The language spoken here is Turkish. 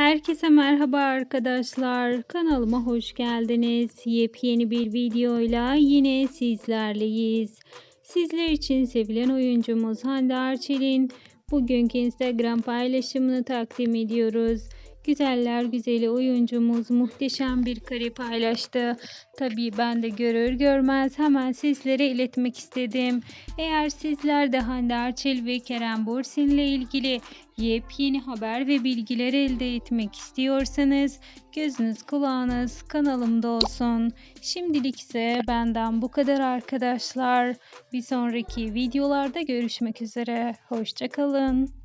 Herkese merhaba arkadaşlar. Kanalıma hoş geldiniz. Yepyeni bir videoyla yine sizlerleyiz. Sizler için sevilen oyuncumuz Hande Erçel'in bugünkü Instagram paylaşımını takdim ediyoruz. Güzeller güzeli oyuncumuz muhteşem bir kare paylaştı. Tabii ben de görür görmez hemen sizlere iletmek istedim. Eğer sizler de Hande Erçel ve Kerem Bürsin ile ilgili yepyeni haber ve bilgiler elde etmek istiyorsanız gözünüz kulağınız kanalımda olsun. Şimdilik ise benden bu kadar arkadaşlar. Bir sonraki videolarda görüşmek üzere. Hoşçakalın.